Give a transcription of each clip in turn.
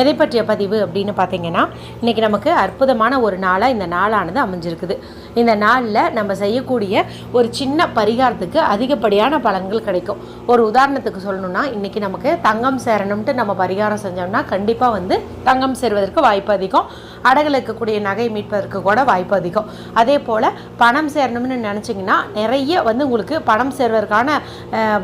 எதை பற்றிய பதிவு அப்படின்னு பார்த்தீங்கன்னா இன்றைக்கி நமக்கு அற்புதமான ஒரு நாளாக இந்த நாளானது அமைஞ்சிருக்குது. இந்த நாளில் நம்ம செய்யக்கூடிய ஒரு சின்ன பரிகாரத்துக்கு அதிகப்படியான பலன்கள் கிடைக்கும். ஒரு உதாரணத்துக்கு சொல்லணும்னா இன்றைக்கி நமக்கு தங்கம் சேரணும்ட்டு நம்ம பரிகாரம் செஞ்சோம்னா கண்டிப்பாக வந்து தங்கம் சேருவதற்கு வாய்ப்பு அதிகம். அடகில் இருக்கக்கூடிய நகை மீட்பதற்கு கூட வாய்ப்பு அதிகம். அதே போல் பணம் சேரணும்னு நினச்சிங்கன்னா நிறைய வந்து உங்களுக்கு பணம் சேர்வதற்கான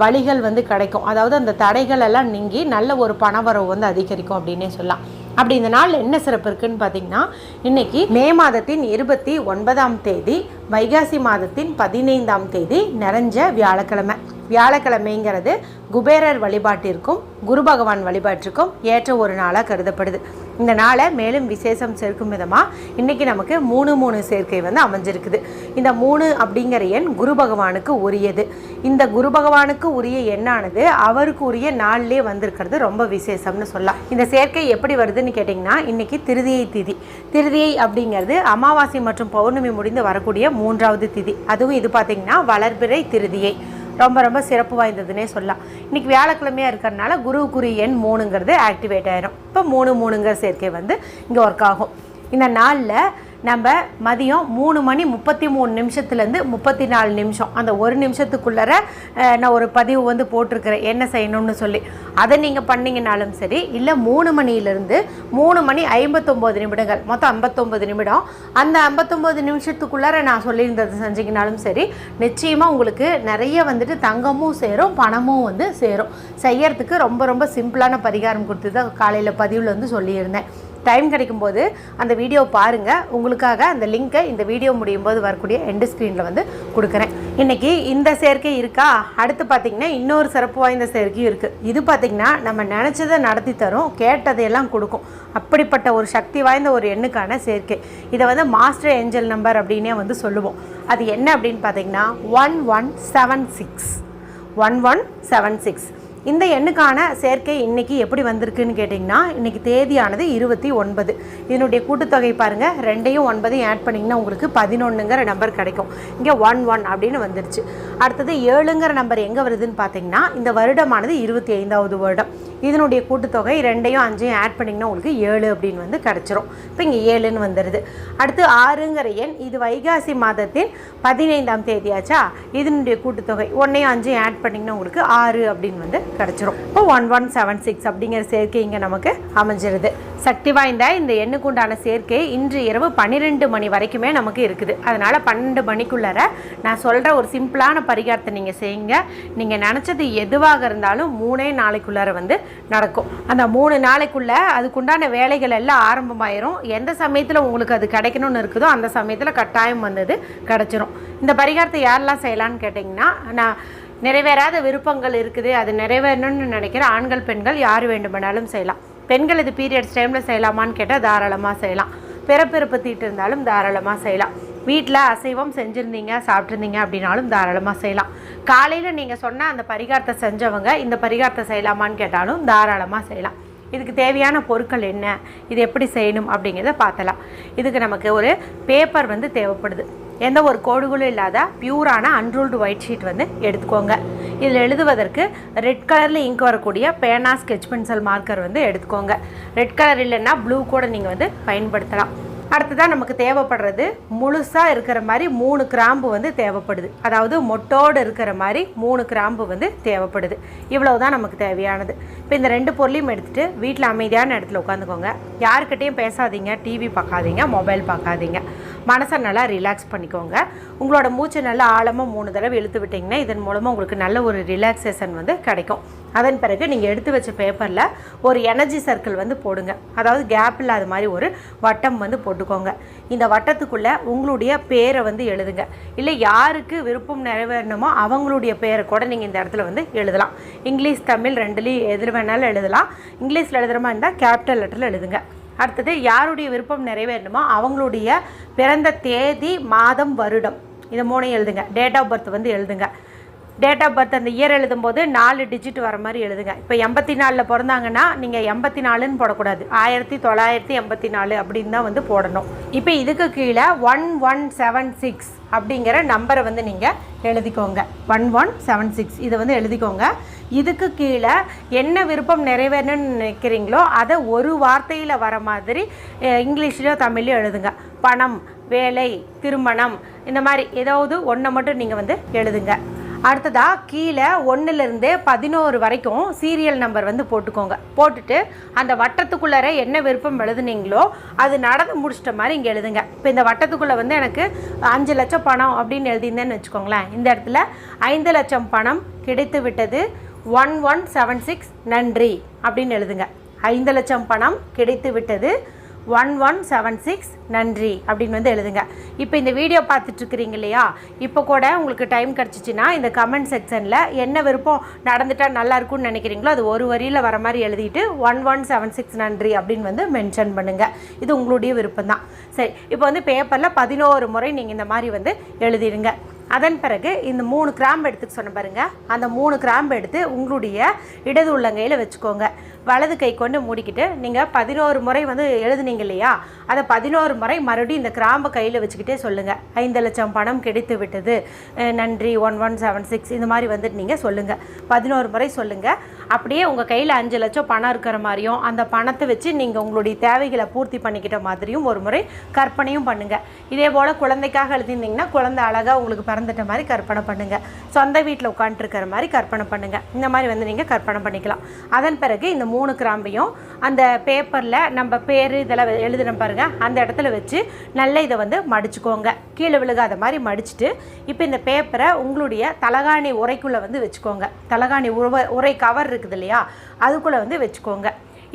வழிகள் வந்து கிடைக்கும். அதாவது அந்த தடைகள் எல்லாம் நீங்கி நல்ல ஒரு பணவரவு வந்து அதிகரிக்கும் அப்படின்னே சொல்லலாம். அப்படி இந்த நாள் என்ன சிறப்பு இருக்குன்னு பார்த்தீங்கன்னா இன்னைக்கு மே மாதத்தின் இருபத்தி ஒன்பதாம் தேதி வைகாசி மாதத்தின் பதினைந்தாம் தேதி நிறைஞ்ச வியாழக்கிழமை. வியாழக்கிழமைங்கிறது குபேரர் வழிபாட்டிற்கும் குரு பகவான் வழிபாட்டிற்கும் ஏற்ற ஒரு நாளாக கருதப்படுது. இந்த நாளை மேலும் விசேஷம் சேர்க்கும் விதமாக இன்றைக்கி நமக்கு மூணு மூணு சேர்க்கை வந்து அமைஞ்சிருக்குது. இந்த மூணு அப்படிங்கிற எண் குரு பகவானுக்கு உரியது. இந்த குரு பகவானுக்கு உரிய எண்ணானது அவருக்கு உரிய நாள்லேயே வந்திருக்கிறது ரொம்ப விசேஷம்னு சொல்லலாம். இந்த சேர்க்கை எப்படி வருதுன்னு கேட்டிங்கன்னா இன்றைக்கி திருதியை திதி. திருதியை அப்படிங்கிறது அமாவாசை மற்றும் பௌர்ணமி முடிந்து வரக்கூடிய மூன்றாவது திதி. அதுவும் இது பார்த்திங்கன்னா வளர்பிறை திருதியை. ரொம்ப ரொம்ப சிறப்பு வாய்ந்ததுன்னே சொல்லலாம். இன்றைக்கி வியாழக்கிழமையாக இருக்கிறதுனால குருவுக்குரிய எண் மூணுங்கிறது ஆக்டிவேட் ஆயிரும். இப்போ மூணு மூணுங்கிற சேர்க்கை வந்து இங்கே ஒர்க் ஆகும். இந்த நாளில் நம்ம மதியம் மூணு மணி முப்பத்தி மூணு நிமிஷத்துலேருந்து முப்பத்தி நாலு நிமிஷம். அந்த ஒரு நிமிஷத்துக்குள்ளர நான் ஒரு பதிவு வந்து போட்டிருக்கிறேன். என்ன செய்யணும்னு சொல்லி. அதை நீங்கள் பண்ணிங்கனாலும் சரி இல்லை மூணு மணியிலேருந்து மூணு மணி ஐம்பத்தொம்போது நிமிடங்கள் மொத்தம் ஐம்பத்தொம்போது நிமிடம். அந்த ஐம்பத்தொம்போது நிமிஷத்துக்குள்ளார நான் சொல்லியிருந்ததை செஞ்சிங்கனாலும் சரி நிச்சயமாக உங்களுக்கு நிறைய வந்துட்டு தங்கமும் சேரும் பணமும் வந்து சேரும். செய்யறதுக்கு ரொம்ப ரொம்ப சிம்பிளான பரிகாரம் கொடுத்து தான் காலையில் பதிவில் வந்து சொல்லியிருந்தேன். டைம் கிடைக்கும்போது அந்த வீடியோ பாருங்கள் உங்களுக்காக அந்த லிங்க்கை இந்த வீடியோ முடியும் போது வரக்கூடிய எண்டு ஸ்க்ரீனில் வந்து கொடுக்குறேன். இன்றைக்கி இந்த சேர்க்கை இருக்கா? அடுத்து பார்த்திங்கன்னா இன்னொரு சிறப்பு வாய்ந்த சேர்க்கையும் இருக்குது இது பார்த்திங்கன்னா நம்ம நினச்சதை நடத்தி தரும் கேட்டதையெல்லாம் கொடுக்கும். அப்படிப்பட்ட ஒரு சக்தி வாய்ந்த ஒரு எண்ணுக்கான சேர்க்கை. இதை வந்து மாஸ்டர் ஏஞ்சல் நம்பர் அப்படின்னே வந்து சொல்லுவோம். அது என்ன அப்படின்னு பார்த்தீங்கன்னா one one seven six one one seven six இந்த எண்ணுக்கான சேர்க்கை இன்றைக்கி எப்படி வந்திருக்குன்னு கேட்டிங்கன்னா இன்றைக்கி தேதியானது இருபத்தி ஒன்பது. இதனுடைய கூட்டுத்தொகை பாருங்கள் ரெண்டையும் ஒன்பதையும் ஆட் பண்ணிங்கன்னா உங்களுக்கு பதினொன்றுங்கிற நம்பர் கிடைக்கும். இங்கே ஒன் ஒன் அப்படின்னு வந்துருச்சு. அடுத்தது ஏழுங்கிற நம்பர் எங்கே வருதுன்னு பார்த்தீங்கன்னா இந்த வருடமானது இருபத்தி ஐந்தாவது வருடம். இதனுடைய கூட்டுத்தொகை ரெண்டையும் அஞ்சையும் ஆட் பண்ணிங்கன்னா உங்களுக்கு ஏழு அப்படின்னு வந்து கிடச்சிரும். இப்போ இங்கே ஏழுன்னு வந்துடுது அடுத்து ஆறுங்கிற எண் இது வைகாசி மாதத்தின் பதினைந்தாம் தேதியாச்சா? இதனுடைய கூட்டுத்தொகை ஒன்றையும் அஞ்சையும் ஆட் பண்ணிங்கன்னா உங்களுக்கு ஆறு அப்படின்னு வந்து கிடச்சிரும். இப்போ ஒன் ஒன் செவன் சிக்ஸ் அப்படிங்கிற சேர்க்கை இங்கே நமக்கு அமைஞ்சிருது. சக்தி வாய்ந்த இந்த எண்ணுக்கு உண்டான சேர்க்கை இன்று இரவு பன்னிரெண்டு மணி வரைக்குமே நமக்கு இருக்குது. அதனால் பன்னெண்டு மணிக்குள்ளார நான் சொல்கிற ஒரு சிம்பிளான பரிகாரத்தை நீங்கள் செய்யுங்க. நீங்கள் நினச்சது எதுவாக இருந்தாலும் மூணே நாளைக்குள்ளார வந்து நடக்கும். அந்த மூணு நாளைக்குள்ளே அதுக்குண்டான வேலைகள் எல்லாம் ஆரம்பமாயிரும். எந்த சமயத்தில் உங்களுக்கு அது கிடைக்கணும்னு இருக்குதோ அந்த சமயத்தில் கட்டாயம் வந்தது கிடச்சிரும். இந்த பரிகாரத்தை யாரெல்லாம் செய்யலான்னு கேட்டிங்கன்னா நான் நிறைவேறாத விருப்பங்கள் இருக்குது அது நிறைவேறணும்னு நினைக்கிற ஆண்கள் பெண்கள் யார் வேண்டுமானாலும் செய்யலாம். பெண்கள் இது பீரியட்ஸ் டைமில் செய்யலாமான்னு கேட்டால் தாராளமாக செய்யலாம். பிறப்பிறப்பு தீட்டு இருந்தாலும் தாராளமாக செய்யலாம். வீட்டில் அசைவம் செஞ்சுருந்தீங்க சாப்பிட்ருந்தீங்க அப்படின்னாலும் தாராளமாக செய்யலாம். காலையில் நீங்கள் சொன்ன அந்த பரிகாரத்தை செஞ்சவங்க இந்த பரிகாரத்தை செய்யலாமான்னு கேட்டாலும் தாராளமாக செய்யலாம். இதுக்கு தேவையான பொருட்கள் என்ன இது எப்படி செய்யணும் அப்படிங்கிறத பார்த்தலாம். இதுக்கு நமக்கு ஒரு பேப்பர் வந்து தேவைப்படுது. எந்த ஒரு கோடுகளும் இல்லாத பியூரான அன்ரூல்டு ஒயிட் ஷீட் வந்து எடுத்துக்கோங்க. இதில் எழுதுவதற்கு ரெட் கலரில் இங்க் வரக்கூடிய பேனா ஸ்கெட்ச் பென்சில் மார்க்கர் வந்து எடுத்துக்கோங்க. ரெட் கலர் இல்லைன்னா ப்ளூ கூட நீங்கள் வந்து பயன்படுத்தலாம். அடுத்ததாக நமக்கு தேவைப்படுறது முழுசாக இருக்கிற மாதிரி மூணு கிராம்பு வந்து தேவைப்படுது. அதாவது மொட்டோடு இருக்கிற மாதிரி மூணு கிராம்பு வந்து தேவைப்படுது. இவ்வளவு தான் நமக்கு தேவையானது. இப்போ இந்த ரெண்டு பொருளையும் எடுத்துகிட்டு வீட்டில் அமைதியான இடத்துல உட்காந்துக்கோங்க. யாருக்கிட்டேயும் பேசாதீங்க டிவி பார்க்காதீங்க மொபைல் பார்க்காதீங்க. மனசை நல்லா ரிலாக்ஸ் பண்ணிக்கோங்க. உங்களோட மூச்சை நல்லா ஆழமாக மூணு தடவை இழுத்து விட்டிங்கன்னா இதன் மூலமாக உங்களுக்கு நல்ல ஒரு ரிலாக்ஸேஷன் வந்து கிடைக்கும். அதன் பிறகு நீங்கள் எடுத்து வச்ச பேப்பரில் ஒரு எனர்ஜி சர்க்கிள் வந்து போடுங்க. அதாவது கேப் இல்லாத மாதிரி ஒரு வட்டம் வந்து போட்டுக்கோங்க. இந்த வட்டத்துக்குள்ளே உங்களுடைய பேரை வந்து எழுதுங்க. இல்லை யாருக்கு விருப்பம் நிறைவேறணுமோ அவங்களுடைய பேரை கூட நீங்கள் இந்த இடத்துல வந்து எழுதலாம். இங்கிலீஷ் தமிழ் ரெண்டுலேயும் எதிர் வேணாலும் எழுதலாம். இங்கிலீஷில் எழுதுகிற மாதிரி இருந்தால் கேபிட்டல் லெட்டரில் எழுதுங்க. அடுத்தது யாருடைய விருப்பம் நிறைவேறணுமோ அவங்களுடைய பிறந்த தேதி மாதம் வருடம். இதை மூணையும் எழுதுங்க. டேட் ஆஃப் பர்த் வந்து எழுதுங்க. டேட் ஆஃப் பர்த் அந்த இயர் எழுதும்போது நாலு டிஜிட் வர மாதிரி எழுதுங்க. இப்போ எண்பத்தி நாலில் பிறந்தாங்கன்னா நீங்கள் எண்பத்தி நாலுன்னு போடக்கூடாது. ஆயிரத்தி தொள்ளாயிரத்தி எண்பத்தி நாலு அப்படின்னு தான் வந்து போடணும். இப்போ இதுக்கு கீழே ஒன் ஒன் செவன் சிக்ஸ் அப்படிங்கிற நம்பரை வந்து நீங்கள் எழுதிக்கோங்க. ஒன் ஒன் செவன் சிக்ஸ் இதை வந்து எழுதிக்கோங்க. இதுக்கு கீழே என்ன விருப்பம் நிறைவேறணும்னு நினைக்கிறீங்களோ அதை ஒரு வார்த்தையில் வர மாதிரி இங்கிலீஷ்லையோ தமிழ்லையோ எழுதுங்க. பணம் வேலை திருமணம் இந்த மாதிரி ஏதாவது ஒன்றை மட்டும் நீங்கள் வந்து எழுதுங்க. அடுத்ததாக கீழே ஒன்றுலேருந்து பதினோரு வரைக்கும் சீரியல் நம்பர் வந்து போட்டுக்கோங்க. போட்டுட்டு அந்த வட்டத்துக்குள்ளார என்ன விருப்பம் எழுதுனீங்களோ அது நடந்து முடிச்சிட்ட மாதிரி இங்கே எழுதுங்க. இப்போ இந்த வட்டத்துக்குள்ளே வந்து எனக்கு அஞ்சு லட்சம் பணம் அப்படின்னு எழுதியிருந்தேன்னு வச்சுக்கோங்களேன். இந்த இடத்துல ஐந்து லட்சம் பணம் கிடைத்து விட்டது ஒன் ஒன் செவன் சிக்ஸ் நன்றி அப்படின்னு எழுதுங்க. ஐந்து லட்சம் பணம் கிடைத்து விட்டது ஒன் ஒன் செவன் சிக்ஸ் நன்றி அப்படின்னு வந்து எழுதுங்க. இப்போ இந்த வீடியோ பார்த்துட்ருக்குறீங்க இல்லையா? இப்போ கூட உங்களுக்கு டைம் கிடச்சிச்சின்னா இந்த கமெண்ட் செக்ஷனில் என்ன விருப்பம் நடந்துட்டா நல்லாயிருக்கும்னு நினைக்கிறீங்களோ அது ஒரு வரியில் வர மாதிரி எழுதிட்டு ஒன் ஒன் செவன் சிக்ஸ் நன்றி அப்படின்னு வந்து மென்ஷன் பண்ணுங்கள் இது உங்களுடைய விருப்பம் தான் சரி இப்போ வந்து பேப்பரில் பதினோரு முறை நீங்கள் இந்த மாதிரி வந்து எழுதிடுங்க. அதன் பிறகு இந்த மூணு கிராம்பு எடுத்துக்க சொன்ன பாருங்க. அந்த மூணு கிராம்பு எடுத்து உங்களுடைய இடது உள்ளங்கையில் வச்சுக்கோங்க. வலது கை கொண்டு மூடிக்கிட்டு நீங்கள் பதினோரு முறை வந்து எழுதுனீங்க இல்லையா? அதை பதினோரு முறை மறுபடியும் இந்த கிராம்பை கையில் வச்சுக்கிட்டே சொல்லுங்கள் ஐந்து லட்சம் பணம் கிடைத்து விட்டது. நன்றி ஒன் ஒன் செவன் சிக்ஸ் இந்த மாதிரி வந்துட்டு நீங்கள் சொல்லுங்கள் பதினோரு முறை சொல்லுங்கள் அப்படியே உங்கள் கையில் அஞ்சு லட்சம் பணம் இருக்கிற மாதிரியும் அந்த பணத்தை வச்சு நீங்கள் உங்களுடைய தேவைகளை பூர்த்தி பண்ணிக்கிட்ட மாதிரியும் ஒரு முறை கற்பனையும் பண்ணுங்கள் இதே போல் குழந்தைக்காக எழுதியிருந்தீங்கன்னா குழந்தை அழகாக உங்களுக்கு மறந்துட்ட மாதிரி கற்பனை பண்ணுங்கள் சொந்த வீட்டில் உட்காந்துருக்கிற மாதிரி கற்பனை பண்ணுங்கள் இந்த மாதிரி வந்து நீங்கள் கற்பனை பண்ணிக்கலாம். அதன் பிறகு இந்த மூணு கிராம்பையும் அந்த பேப்பரில் நம்ம பேர் இதெல்லாம் எழுதுன பாருங்கள் அந்த இடத்துல வச்சு நல்ல இதை வந்து மடிச்சுக்கோங்க. கீழே விழுகாத மாதிரி மடிச்சுட்டு இப்போ இந்த பேப்பரை உங்களுடைய தலகாணி உரைக்குள்ளே வந்து வச்சுக்கோங்க. தலகாணி உரை உரை கவர் இருக்குது இல்லையா? அதுக்குள்ளே வந்து வச்சுக்கோங்க.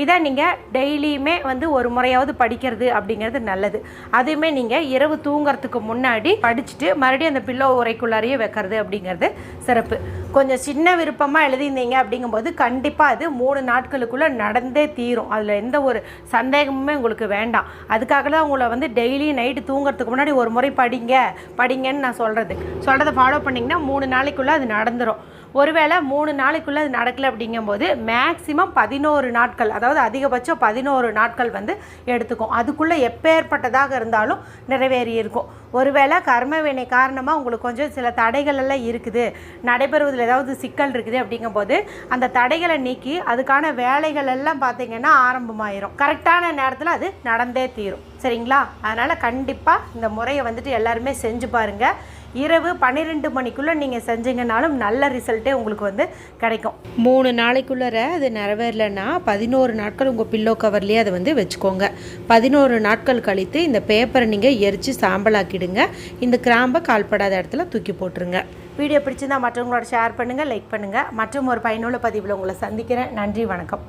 இதை நீங்கள் டெய்லியுமே வந்து ஒரு முறையாவது படிக்கிறது அப்படிங்கிறது நல்லது. அதுவுமே நீங்கள் இரவு தூங்குறதுக்கு முன்னாடி படிச்சுட்டு மறுபடியும் அந்த பில்லோ உரைக்குள்ளாரையே வைக்கிறது அப்படிங்கிறது சிறப்பு. கொஞ்சம் சின்ன விருப்பமாக எழுதியிருந்தீங்க அப்படிங்கும்போது கண்டிப்பாக அது மூணு நாட்களுக்குள்ளே நடந்தே தீரும். அதில் எந்த ஒரு சந்தேகமுமே உங்களுக்கு வேண்டாம். அதுக்காக தான் உங்களை வந்து டெய்லி நைட்டு தூங்குறதுக்கு முன்னாடி ஒரு முறை படிங்க படிங்கன்னு நான் சொல்கிறது சொல்கிறத ஃபாலோ பண்ணிங்கன்னா மூணு நாளைக்குள்ளே அது நடந்துரும். ஒருவேளை மூணு நாளைக்குள்ளே அது நடக்கலை அப்படிங்கும்போது மேக்ஸிமம் பதினோரு நாட்கள் அதாவது அதிகபட்சம் பதினோரு நாட்கள் வந்து எடுத்துக்கும். அதுக்குள்ளே எப்பேற்பட்டதாக இருந்தாலும் நிறைவேறி இருக்கும். ஒருவேளை கர்மவினை காரணமாக உங்களுக்கு கொஞ்சம் சில தடைகள் எல்லாம் இருக்குது நடைபெறுவதில் ஏதாவது சிக்கல் இருக்குது அப்படிங்கும்போது அந்த தடைகளை நீக்கி அதுக்கான வேலைகள் எல்லாம் பார்த்திங்கன்னா ஆரம்பமாயிரும். கரெக்டான நேரத்தில் அது நடந்தே தீரும். சரிங்களா? அதனால் கண்டிப்பாக இந்த முறையை வந்துட்டு எல்லாருமே செஞ்சு பாருங்கள் இரவு பன்னிரெண்டு மணிக்குள்ளே நீங்கள் செஞ்சீங்கனாலும் நல்ல ரிசல்ட்டே உங்களுக்கு வந்து கிடைக்கும். மூணு நாளைக்குள்ளே அது நிறைவேறலைன்னா பதினோரு நாட்கள் உங்கள் பில்லோ கவர்லேயே அதை வந்து வச்சுக்கோங்க. பதினோரு நாட்கள் கழித்து இந்த பேப்பரை நீங்கள் எரித்து சாம்பலாக்கிடுங்க. இந்த கிராம்பை கால்படாத இடத்துல தூக்கி போட்டுருங்க. வீடியோ பிடிச்சிருந்தா மற்றவங்களோட ஷேர் பண்ணுங்கள் லைக் பண்ணுங்கள் மற்றும் ஒரு பயனுள்ள பதிவில் உங்களை சந்திக்கிறேன். நன்றி வணக்கம்.